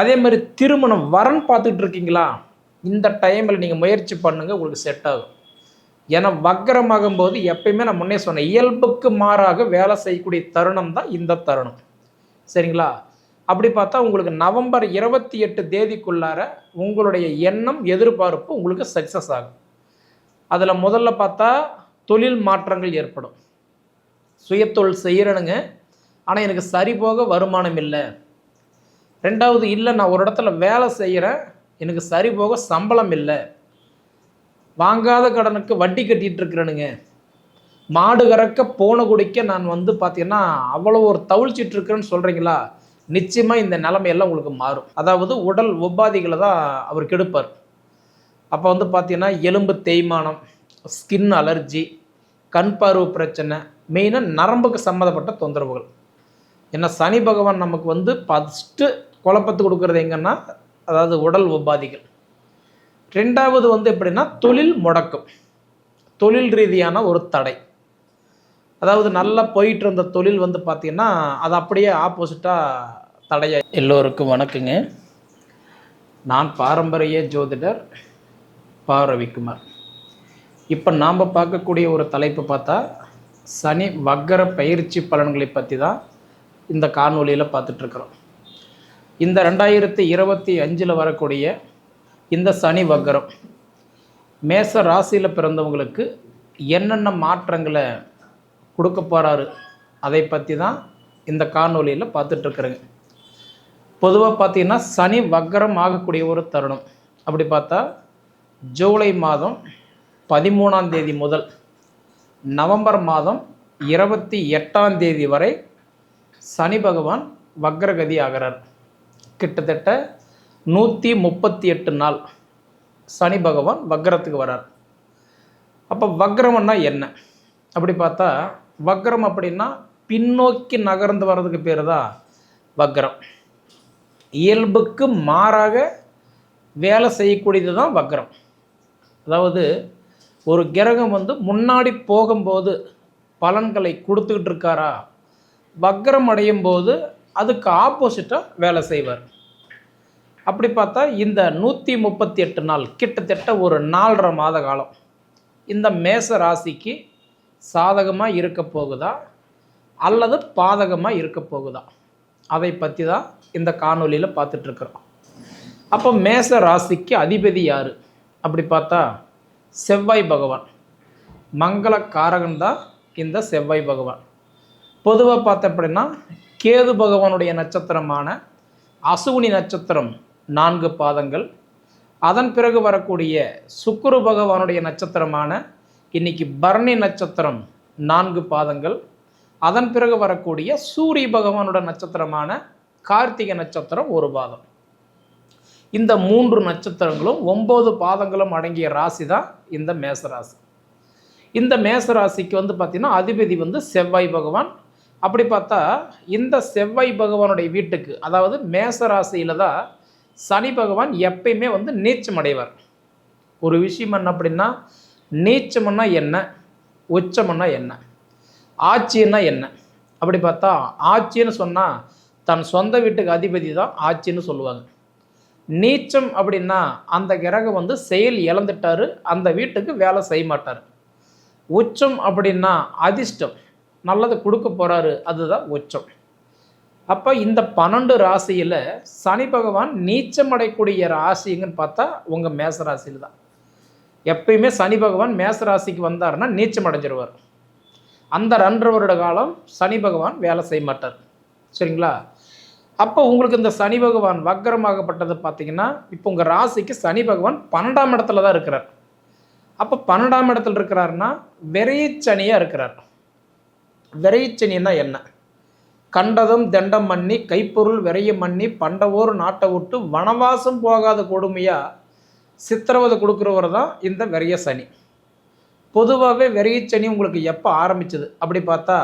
அதே மாதிரி திருமணம் வரன் பார்த்துட்டு இருக்கீங்களா இந்த டைமில் நீங்கள் முயற்சி பண்ணுங்கள் உங்களுக்கு செட் ஆகும். ஏன்னா வக்கரமாகும் போது எப்பயுமே நான் முன்னே சொன்னேன் இயல்புக்கு மாறாக வேலை செய்யக்கூடிய தருணம் தான் இந்த தருணம். சரிங்களா? அப்படி பார்த்தா உங்களுக்கு நவம்பர் இருபத்தி எட்டு தேதிக்குள்ளார உங்களுடைய எண்ணம் எதிர்பார்ப்பு உங்களுக்கு சக்ஸஸ் ஆகும். அதில் முதல்ல பார்த்தா தொழில் மாற்றங்கள் ஏற்படும். சுயத்தொழில் செய்கிறனுங்க ஆனால் எனக்கு சரிபோக வருமானம் இல்லை. ரெண்டாவது இல்லை நான் ஒரு இடத்துல வேலை செய்கிறேன் எனக்கு சரி போக சம்பளம் இல்லை. வாங்காத கடனுக்கு வட்டி கட்டிகிட்டு இருக்கிறேனுங்க. மாடு கறக்க போன குடிக்க நான் வந்து பார்த்தீங்கன்னா அவ்வளோ ஒரு தவிழ்ச்சிட்டு இருக்கிறேன்னு சொல்கிறீங்களா நிச்சயமாக இந்த நிலைமையெல்லாம் உங்களுக்கு மாறும். அதாவது உடல் உபாதிகளை தான் அவர் கெடுப்பார். அப்போ வந்து பார்த்தீங்கன்னா எலும்பு தேய்மானம் ஸ்கின் அலர்ஜி கண் பார்வை பிரச்சனை மெயினாக நரம்புக்கு சம்மந்தப்பட்ட தொந்தரவுகள். ஏன்னா சனி பகவான் நமக்கு வந்து ஃபஸ்ட்டு குழப்பத்து கொடுக்குறது எங்கன்னா அதாவது உடல் உபாதிகள். ரெண்டாவது வந்து எப்படின்னா தொழில் முடக்கம். தொழில் ரீதியான ஒரு தடை. அதாவது நல்லா போயிட்டு இருந்த தொழில் வந்து பார்த்திங்கன்னா அது அப்படியே ஆப்போசிட்டாக தடையா எல்லோருக்கும் வணக்கங்க. நான் பாரம்பரிய ஜோதிடர் பா. ரவிக்குமார். இப்போ நாம் பார்க்கக்கூடிய ஒரு தலைப்பு பார்த்தா சனி வக்கர பயிற்சி பலன்களை பற்றி தான் இந்த காணொலியில் பார்த்துட்ருக்குறோம் இந்த ரெண்டாயிரத்தி இருபத்தி அஞ்சில் வரக்கூடிய இந்த சனி வக்கரம் மேச ராசியில் பிறந்தவங்களுக்கு என்னென்ன மாற்றங்களை கொடுக்க போகிறாரு அதை பற்றி தான் இந்த காணொலியில் பார்த்துட்ருக்குறேங்க பொதுவாக பார்த்தீங்கன்னா சனி வக்கரம் ஆகக்கூடிய ஒரு தருணம். அப்படி பார்த்தா ஜூலை மாதம் பதிமூணாம் தேதி முதல் நவம்பர் மாதம் இருபத்தி எட்டாம் தேதி வரை சனி பகவான் வக்ரகதி ஆகிறார். கிட்டத்தட்ட நூற்றி முப்பத்தி எட்டு நாள் சனி பகவான் வக்ரத்துக்கு வரார். அப்போ வக்ரம்னா என்ன? அப்படி பார்த்தா வக்ரம் அப்படின்னா பின்னோக்கி நகர்ந்து வர்றதுக்கு பேர் தான் வக்ரம். இயல்புக்கு மாறாக வேலை செய்யக்கூடியது தான் வக்ரம். அதாவது ஒரு கிரகம் வந்து முன்னாடி போகும்போது பலன்களை கொடுத்துக்கிட்டு இருக்காரா? வக்ரம் அடையும் போது அதுக்கு ஆப்போசிட்டாக வேலை செய்வார். அப்படி பார்த்தா இந்த நூற்றி முப்பத்தி எட்டு நாள் கிட்டத்தட்ட ஒரு நாலரை மாத காலம் இந்த மேச ராசிக்கு சாதகமாக இருக்க போகுதா? அல்லது பாதகமாக இருக்க போகுதா? அதை பற்றி தான் இந்த காணொலியில் பார்த்துட்ருக்குறோம் அப்போ மேச ராசிக்கு அதிபதி யார்? அப்படி பார்த்தா செவ்வாய் பகவான். மங்கள காரகன் தான் இந்த செவ்வாய் பகவான். பொதுவாக பார்த்த அப்படின்னா கேது பகவானுடைய நட்சத்திரமான அசுவினி நட்சத்திரம் நான்கு பாதங்கள். அதன் பிறகு வரக்கூடிய சுக்குரு பகவானுடைய நட்சத்திரமான இன்னைக்கு பரணி நட்சத்திரம் நான்கு பாதங்கள். அதன் பிறகு வரக்கூடிய சூரிய பகவானோட நட்சத்திரமான கார்த்திகை நட்சத்திரம் ஒரு பாதம். இந்த மூன்று நட்சத்திரங்களும் ஒம்பது பாதங்களும் அடங்கிய ராசி தான் இந்த மேசராசி. இந்த மேச ராசிக்கு வந்து பார்த்திங்கன்னா அதிபதி வந்து செவ்வாய் பகவான். அப்படி பார்த்தா இந்த செவ்வாய் பகவானுடைய வீட்டுக்கு அதாவது மேசராசியில் தான் சனி பகவான் எப்பயுமே வந்து நீச்சம் அடைவார் ஒரு விஷயம் என்ன அப்படின்னா நீச்சம்னா என்ன? உச்சம்னா என்ன? ஆட்சின்னா என்ன? அப்படி பார்த்தா ஆட்சின்னு சொன்னால் தன் சொந்த வீட்டுக்கு அதிபதி தான் ஆட்சின்னு சொல்லுவாங்க. நீச்சம் அப்படின்னா அந்த கிரகம் வந்து செயல் இழந்துட்டாரு அந்த வீட்டுக்கு வேலை செய்ய மாட்டார். உச்சம் அப்படின்னா அதிர்ஷ்டம். நல்லது கொடுக்க போகிறாரு அதுதான் உச்சம். அப்போ இந்த பன்னெண்டு ராசியில் சனி பகவான் நீச்சம் அடையக்கூடிய ராசிங்கன்னு பார்த்தா உங்கள் மேச ராசியில் தான் எப்பயுமே சனி பகவான் மேச ராசிக்கு வந்தாருன்னா நீச்சம் அடைஞ்சிருவார். அந்த ரெண்டு வருட காலம் சனி பகவான் வேலை செய்ய மாட்டார். சரிங்களா? அப்போ உங்களுக்கு இந்த சனி பகவான் வக்கரமாகப்பட்டது பார்த்தீங்கன்னா இப்போ உங்கள் ராசிக்கு சனி பகவான் பன்னெண்டாம் இடத்துல தான் இருக்கிறார். அப்போ பன்னெண்டாம் இடத்துல இருக்கிறாருன்னா விரைச்சனியாக இருக்கிறார். விரைச்சனின்னா என்ன? கண்டதும் தண்டம் பண்ணி கைப்பொருள் விரையும் பண்ணி பண்டவோர் நாட்டை விட்டு வனவாசம் போகாத கொடுமையாக சித்திரவதை கொடுக்குறவர் தான் இந்த விரைய சனி. பொதுவாகவே விரைய சனி உங்களுக்கு எப்போ ஆரம்பிச்சது? அப்படி பார்த்தா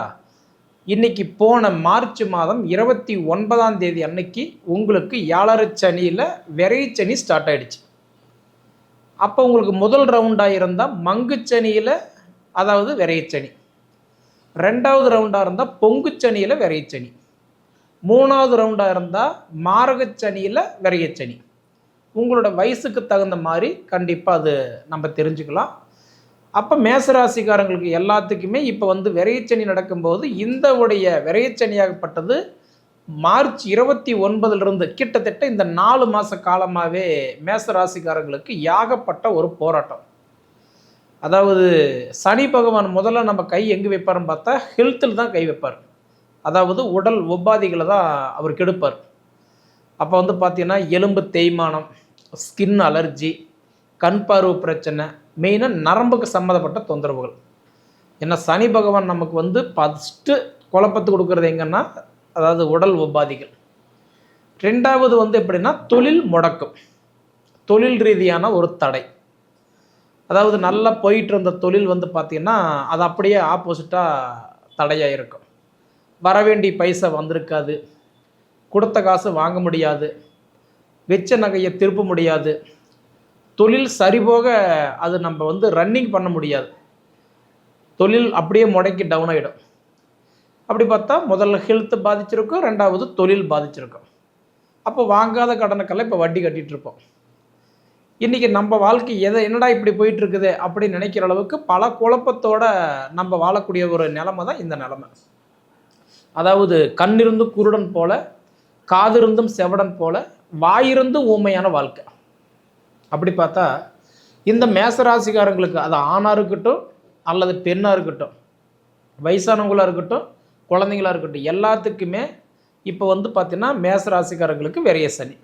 இன்னைக்கு போன மார்ச் மாதம் இருபத்தி ஒன்பதாம் தேதி அன்னைக்கு உங்களுக்கு ஏழரை சனியில் விரைய சனி ஸ்டார்ட் ஆயிடுச்சு. அப்போ உங்களுக்கு முதல் ரவுண்டாக இருந்தால் மங்கு சனியில் அதாவது விரையச்சனி ரெண்டாவது ரவுண்டாக இருந்தால் பொங்குச்சனியில் விரையச்சனி. மூணாவது ரவுண்டாக இருந்தால் மாரகச்சனியில் விரையச்சனி. உங்களோட வயசுக்கு தகுந்த மாதிரி கண்டிப்பாக அது நம்ம தெரிஞ்சுக்கலாம். அப்போ மேசராசிக்காரங்களுக்கு எல்லாத்துக்குமே இப்போ வந்து விரையச்சனி நடக்கும்போது இந்த உடைய விரையச்சனியாகப்பட்டது மார்ச் இருபத்தி ஒன்பதுலேருந்து கிட்டத்தட்ட இந்த நாலு மாத காலமாகவே மேசராசிக்காரங்களுக்கு யாகப்பட்ட ஒரு போராட்டம். அதாவது சனி பகவான் முதல்ல நம்ம கை எங்கே வைப்பாருன்னு பார்த்தா ஹெல்த்தில் தான் கை வைப்பார். அதாவது உடல் உபாதிகளை தான் அவர் கெடுப்பார். அப்போ வந்து பார்த்தீங்கன்னா எலும்பு தேய்மானம் ஸ்கின் அலர்ஜி கண் பார்வை பிரச்சனை மெயினாக நரம்புக்கு சம்மந்தப்பட்ட தொந்தரவுகள். ஏன்னா சனி பகவான் நமக்கு வந்து ஃபஸ்ட்டு குழப்பத்து கொடுக்குறது எங்கன்னா அதாவது உடல் உபாதிகள். ரெண்டாவது வந்து எப்படின்னா தொழில் முடக்கம். தொழில் ரீதியான ஒரு தடை. அதாவது நல்லா போயிட்டு இருந்த தொழில் வந்து பார்த்திங்கன்னா அது அப்படியே ஆப்போசிட்டாக தடையாக இருக்கும் வர வேண்டிய பைசா வந்திருக்காது. கொடுத்த காசு வாங்க முடியாது. வெச்ச நகையை திருப்ப முடியாது. தொழில் சரிபோக அது நம்ம வந்து ரன்னிங் பண்ண முடியாது. தொழில் அப்படியே முடக்கி டவுன் ஆகிடும் அப்படி பார்த்தா முதல்ல ஹெல்த்து பாதிச்சிருக்கும் ரெண்டாவது தொழில் பாதிச்சிருக்கும். அப்போ வாங்காத கடனுக்கெல்லாம் இப்போ வட்டி கட்டிகிட்டு இருப்போம். இன்றைக்கி நம்ம வாழ்க்கை எதை என்னடா இப்படி போயிட்டு இருக்குது அப்படின்னு நினைக்கிற அளவுக்கு பல குழப்பத்தோட நம்ம வாழக்கூடிய ஒரு நிலமை தான் இந்த நிலமை. அதாவது கண்ணிருந்து குருடன் போல காதிருந்தும் செவடன் போல வாயிருந்தும் ஊமையான வாழ்க்கை. அப்படி பார்த்தா இந்த மேசராசிக்காரங்களுக்கு அது ஆணாக இருக்கட்டும் அல்லது பெண்ணாக இருக்கட்டும் வயசானவங்களாக இருக்கட்டும் குழந்தைங்களாக இருக்கட்டும் எல்லாத்துக்குமே இப்போ வந்து பார்த்திங்கன்னா மேசராசிக்காரங்களுக்கு விரைய சனி.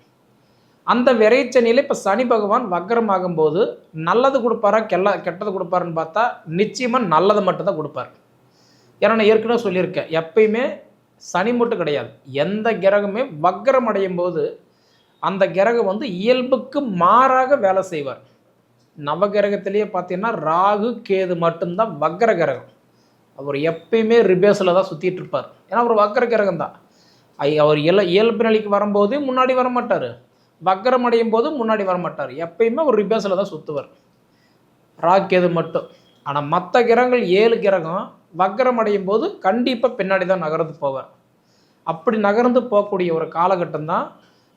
அந்த விரைச்சனியில் இப்போ சனி பகவான் வக்கரமாகும் போது நல்லது கொடுப்பாரா கெல்ல கெட்டது கொடுப்பாருன்னு பார்த்தா நிச்சயமாக நல்லதை மட்டும்தான் கொடுப்பார். ஏன்னா நான் ஏற்கனவே சொல்லியிருக்கேன் எப்பயுமே சனி மட்டும் கிடையாது. எந்த கிரகமே வக்கரம் அடையும் போது அந்த கிரகம் வந்து இயல்புக்கு மாறாக வேலை செய்வார். நவகிரகத்திலேயே பார்த்தீங்கன்னா ராகு கேது மட்டும்தான் வக்கர கிரகம். அவர் எப்பயுமே ரிபேஸில் தான் சுற்றிட்டு இருப்பார். ஏன்னா அவர் வக்கர கிரகம் தான் அவர் இயல் இயல்பு நிலைக்கு வரும்போது முன்னாடி வர மாட்டார் வக்கரம் அடையும் போது முன்னாடி வர மாட்டார் எப்பயுமே ஒரு ரிபேஸில் தான் சுற்றுவார் ராக்கேது மட்டும். ஆனால் மற்ற கிரகங்கள் ஏழு கிரகம் வக்கரம் அடையும் போது கண்டிப்பாக பின்னாடி தான் நகர்ந்து போவார். அப்படி நகர்ந்து போகக்கூடிய ஒரு காலகட்டம் தான்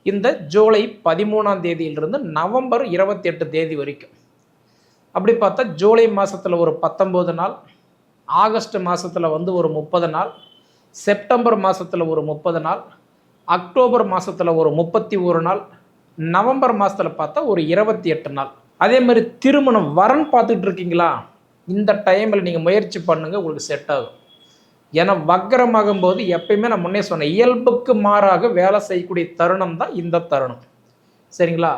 இந்த ஜூலை பதிமூணாம் தேதியிலிருந்து நவம்பர் இருபத்தி எட்டு தேதி வரைக்கும். அப்படி பார்த்தா ஜூலை மாதத்தில் ஒரு பத்தொம்போது நாள் ஆகஸ்ட் மாதத்தில் வந்து ஒரு முப்பது நாள் செப்டம்பர் மாதத்தில் ஒரு முப்பது நாள் அக்டோபர் மாதத்தில் ஒரு முப்பத்தி ஒரு நாள் நவம்பர் மாதத்தில் பார்த்தா ஒரு இருபத்தி எட்டு நாள். அதே மாதிரி திருமணம் வரன் பார்த்துட்டு இருக்கீங்களா? இந்த டைமில் நீங்கள் முயற்சி பண்ணுங்கள் உங்களுக்கு செட் ஆகும். ஏன்னா வக்கரமாகும் போது எப்பயுமே நான் முன்னே சொன்னேன் இயல்புக்கு மாறாக வேலை செய்யக்கூடிய தருணம் தான் இந்த தருணம். சரிங்களா?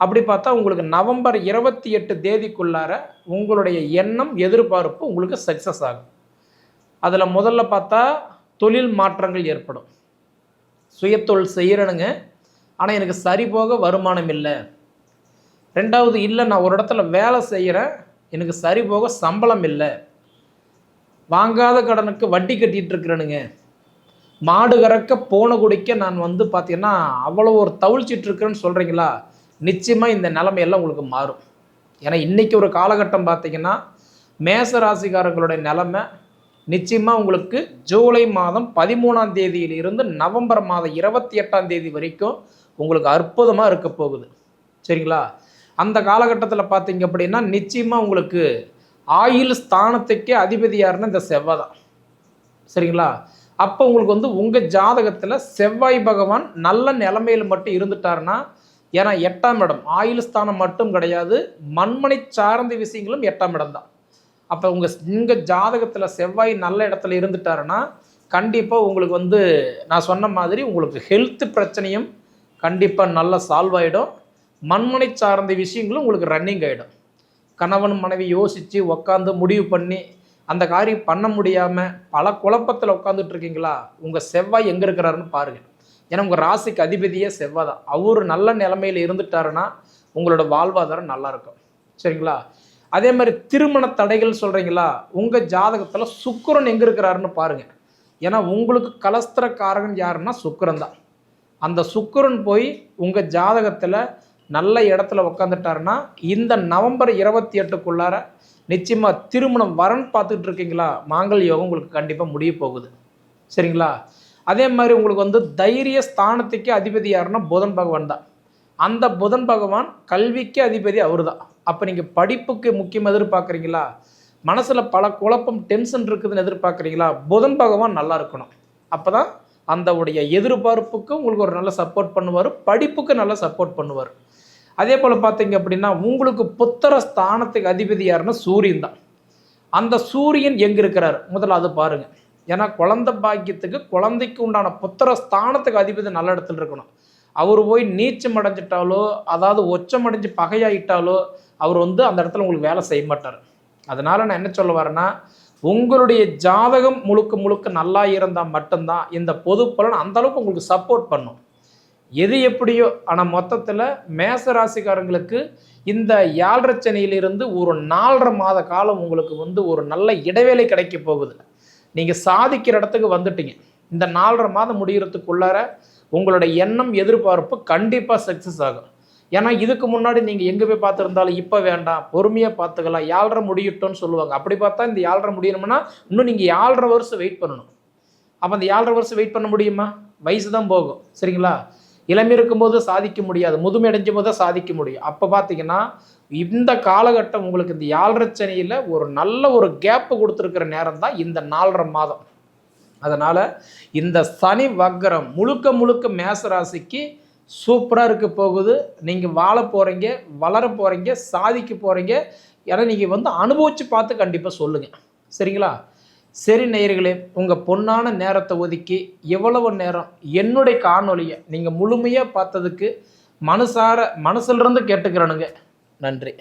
அப்படி பார்த்தா உங்களுக்கு நவம்பர் இருபத்தி எட்டு தேதிக்குள்ளார உங்களுடைய எண்ணம் எதிர்பார்ப்பு உங்களுக்கு சக்ஸஸ் ஆகும். அதில் முதல்ல பார்த்தா தொழில் மாற்றங்கள் ஏற்படும். சுயத்தொழில் செய்கிறனுங்க ஆனால் எனக்கு சரிபோக வருமானம் இல்லை. ரெண்டாவது இல்லை நான் ஒரு இடத்துல வேலை செய்கிறேன் எனக்கு சரிபோக சம்பளம் இல்லை. வாங்காத கடனுக்கு வட்டி கட்டிகிட்டு இருக்கிறேனுங்க. மாடு கறக்க போன குடிக்க நான் வந்து பார்த்தீங்கன்னா அவ்வளோ ஒரு தவிழ்ச்சிட்டு இருக்கிறேன்னு சொல்கிறீங்களா நிச்சயமாக இந்த நிலைமையெல்லாம் உங்களுக்கு மாறும். ஏன்னா இன்றைக்கி ஒரு காலகட்டம் பார்த்தீங்கன்னா மேச ராசிக்காரங்களுடைய நிலமை நிச்சயமாக உங்களுக்கு ஜூலை மாதம் பதிமூணாம் தேதியிலிருந்து நவம்பர் மாதம் இருபத்தி எட்டாம் தேதி வரைக்கும் உங்களுக்கு அற்புதமாக இருக்க போகுது. சரிங்களா? அந்த காலகட்டத்தில் பார்த்தீங்க அப்படின்னா நிச்சயமாக உங்களுக்கு ஆயுள் ஸ்தானத்துக்கே அதிபதியாருன்னு இந்த செவ்வாய் தான். சரிங்களா? அப்போ உங்களுக்கு வந்து உங்கள் ஜாதகத்தில் செவ்வாய் பகவான் நல்ல நிலைமையில் மட்டும் இருந்துட்டாருன்னா ஏன்னா எட்டாம் இடம். ஆயுள் ஸ்தானம் மட்டும் கிடையாது மண்மனை சார்ந்த விஷயங்களும் எட்டாம் இடம் தான். அப்போ உங்கள் உங்கள் ஜாதகத்தில் செவ்வாய் நல்ல இடத்துல இருந்துட்டாருன்னா கண்டிப்பாக உங்களுக்கு வந்து நான் சொன்ன மாதிரி உங்களுக்கு ஹெல்த் பிரச்சனையும் கண்டிப்பாக நல்லா சால்வ் ஆகிடும் மண்மனை சார்ந்த விஷயங்களும் உங்களுக்கு ரன்னிங் ஆகிடும் கணவன் மனைவி யோசித்து உக்காந்து முடிவு பண்ணி அந்த காரியம் பண்ண முடியாமல் பல குழப்பத்தில் உட்காந்துட்டு இருக்கீங்களா? உங்கள் செவ்வாய் எங்கே இருக்கிறாருன்னு பாருங்கள் ஏன்னா உங்கள் ராசிக்கு அதிபதியே செவ்வாய் தான். அவர் நல்ல நிலமையில் இருந்துட்டாருன்னா உங்களோட வாழ்வாதாரம் நல்லாயிருக்கும் சரிங்களா? அதே மாதிரி திருமண தடைகள் சொல்கிறீங்களா உங்கள் ஜாதகத்தில் சுக்கரன் எங்கே இருக்கிறாருன்னு பாருங்கள் ஏன்னா உங்களுக்கு கலஸ்திரக்காரகன் யாருன்னா சுக்கரன் தான். அந்த சுக்கரன் போய் உங்கள் ஜாதகத்தில் நல்ல இடத்துல உக்காந்துட்டாருன்னா இந்த நவம்பர் இருபத்தி எட்டுக்குள்ளார நிச்சயமாக திருமணம் வரன் பார்த்துட்டு இருக்கீங்களா மாங்கல் யோகம் உங்களுக்கு கண்டிப்பாக முடிய போகுது. சரிங்களா? அதே மாதிரி உங்களுக்கு வந்து தைரிய ஸ்தானத்துக்கு அதிபதி யாருன்னா புதன் பகவான் தான். அந்த புதன் பகவான் கல்விக்கு அதிபதி அவர் தான் அப்போ நீங்கள் படிப்புக்கு முக்கியம் எதிர்பார்க்குறீங்களா? மனசில் பல குழப்பம் டென்ஷன் இருக்குதுன்னு எதிர்பார்க்குறீங்களா? புதன் பகவான் நல்லா இருக்கணும். அப்போ தான் அந்த உடைய எதிர்பார்ப்புக்கு உங்களுக்கு ஒரு நல்ல சப்போர்ட் பண்ணுவார் படிப்புக்கு நல்லா சப்போர்ட் பண்ணுவார். அதே போல் பார்த்தீங்க அப்படின்னா உங்களுக்கு புத்திர ஸ்தானத்துக்கு அதிபதி யாருன்னா சூரியன் தான். அந்த சூரியன் எங்கே இருக்கிறார்? முதல்ல அது பாருங்கள் ஏன்னா குழந்தை பாக்கியத்துக்கு குழந்தைக்கு உண்டான புத்திர ஸ்தானத்துக்கு அதிபதி நல்ல இடத்துல இருக்கணும். அவர் போய் நீச்சம் அடைஞ்சிட்டாலோ அதாவது ஒச்சம் அடைஞ்சு பகையாயிட்டாலோ அவர் வந்து அந்த இடத்துல உங்களுக்கு வேலை செய்ய மாட்டார். அதனால் நான் என்ன சொல்ல வரேன்னா உங்களுடைய ஜாதகம் முழுக்க முழுக்க நல்லா இருந்தால் மட்டும்தான் இந்த பொது பலன் அந்தளவுக்கு உங்களுக்கு சப்போர்ட் பண்ணும். எது எப்படியோ ஆனால் மொத்தத்தில் மேச ராசிக்காரங்களுக்கு இந்த ஏழரை சனியிலிருந்து ஒரு நாலரை மாத காலம் உங்களுக்கு வந்து ஒரு நல்ல இடைவேளை கிடைக்க போகுது. நீங்கள் சாதிக்கிற இடத்துக்கு வந்துட்டீங்க. இந்த நாலரை மாதம் முடிகிறதுக்குள்ளார உங்களோட எண்ணம் எதிர்பார்ப்பு கண்டிப்பாக சக்ஸஸ் ஆகும். ஏன்னா இதுக்கு முன்னாடி நீங்கள் எங்கே போய் பார்த்துருந்தாலும் இப்போ வேண்டாம் பொறுமையாக பார்த்துக்கலாம் ஏழரை முடியட்டும்னு சொல்லுவாங்க. அப்படி பார்த்தா இந்த ஏழரை முடியணும்னா இன்னும் நீங்கள் ஏழரை வருஷம் வெயிட் பண்ணணும். அப்போ அந்த ஏழரை வருஷம் வெயிட் பண்ண முடியுமா? வயசு தான் போகும். சரிங்களா? இளமை இருக்கும்போது சாதிக்க முடியாது முதுமை அடைஞ்சும் போது தான் சாதிக்க முடியும். அப்போ பார்த்தீங்கன்னா இந்த காலகட்டம் உங்களுக்கு இந்த ஏழரை சனியில் ஒரு நல்ல ஒரு கேப்பு கொடுத்துருக்கிற நேரம் தான் இந்த நாலரை மாதம். அதனால் இந்த சனி வக்கரம் முழுக்க முழுக்க மேசராசிக்கு சூப்பராக இருக்க போகுது. நீங்கள் வாழ போகிறீங்க வளர போகிறீங்க சாதிக்க போகிறீங்க ஏன்னா நீங்கள் வந்து அனுபவித்து பார்த்து கண்டிப்பாக சொல்லுங்கள் சரிங்களா? சரி நேயர்களே உங்கள் பொன்னான நேரத்தை ஒதுக்கி எவ்வளவு நேரம் என்னுடைய காணொலியை நீங்கள் முழுமையாக பார்த்ததுக்கு மனசார மனசுலேருந்து கேட்டுக்கிறனுங்க. நன்றி.